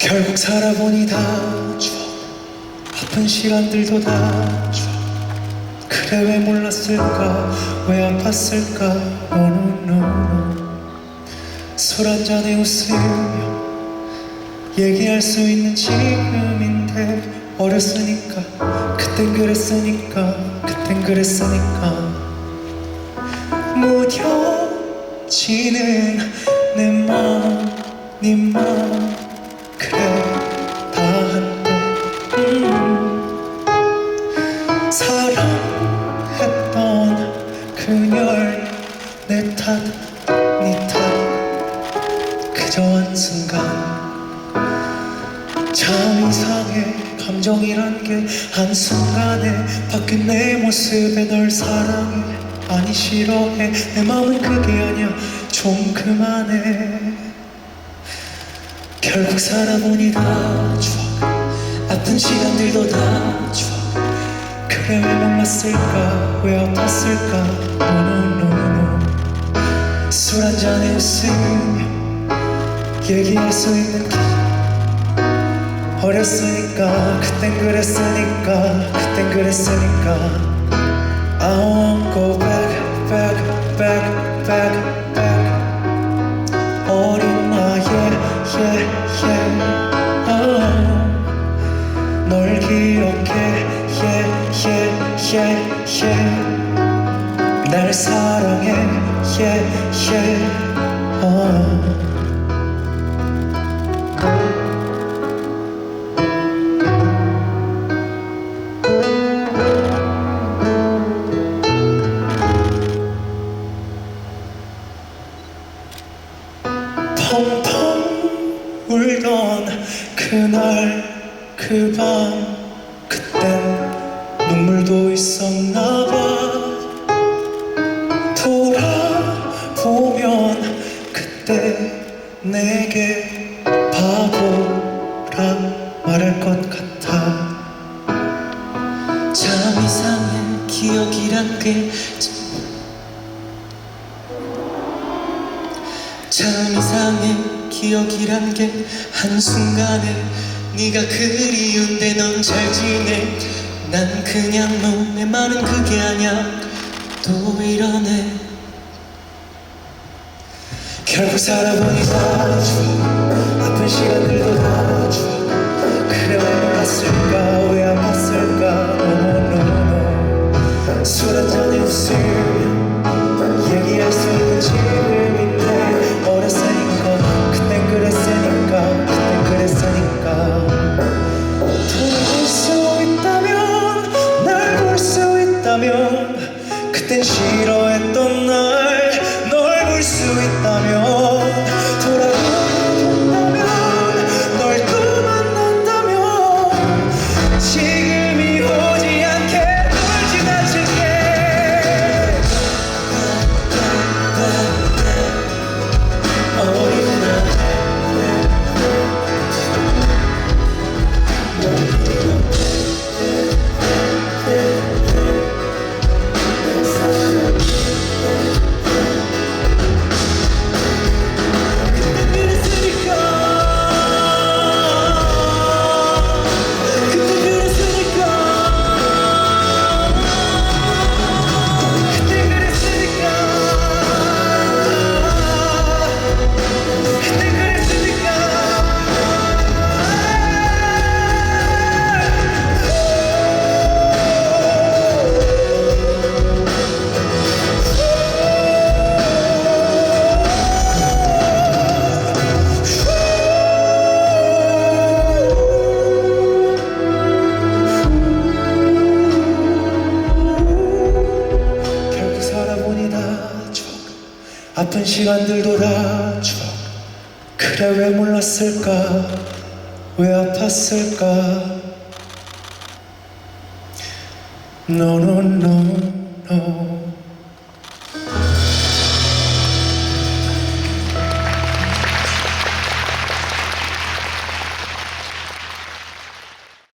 결국 살아보니 다 추억 아픈 시간들도 다 추억 그래 왜 몰랐을까? 왜 아팠을까? 노노노노 술 한잔에 웃으며 얘기할 수 있는 지금인데 어렸으니까 그땐 그랬으니까 그땐 그랬으니까. 무뎌지는 내 마음 네마 그녀를 내탓 네 탓. 그저 한 순간 참 이상해. 감정이란 게 한순간에 바뀐 내 모습에 널 사랑해. 아니 싫어해. 내 마음은 그게 아니야. 좀 그만해. 결국 살아보니 다 추억. 아픈 시간들도 다 추억. 그래 왜 몰랐을까? 왜 아팠을까 술 한잔에 웃으며 얘기할 수 있는 길 어렸으니까 그땐 그랬으니까 그땐 그랬으니까. I won't go back back back 날 사랑해. Yeah yeah. oh. 울던 그날 그 밤 그땐 눈물도 있었나 봐 돌아보면 그때 내게 바보라 말할 것 같아. 참 이상해 기억이란 게 참 이상해 기억이란 게 한순간에 네가 그리운데 넌 잘 지내. 난 그냥 너내 말은 그게 아니야 또 이러네. 결국 다 추억 아픈 시간들도 다 추억 그래 왜 아팠을까 싫어했던 날 널 볼 수 있다면 아픈 다 추억 그래 왜 몰랐을까? 왜 아팠을까? No no no no